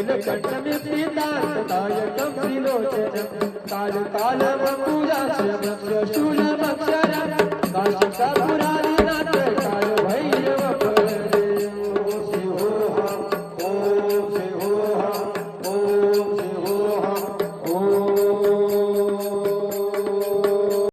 नीलकण्ठमि सीतान्तकायकं त्रिलोचनं कालकालमपूजाश्रमस्य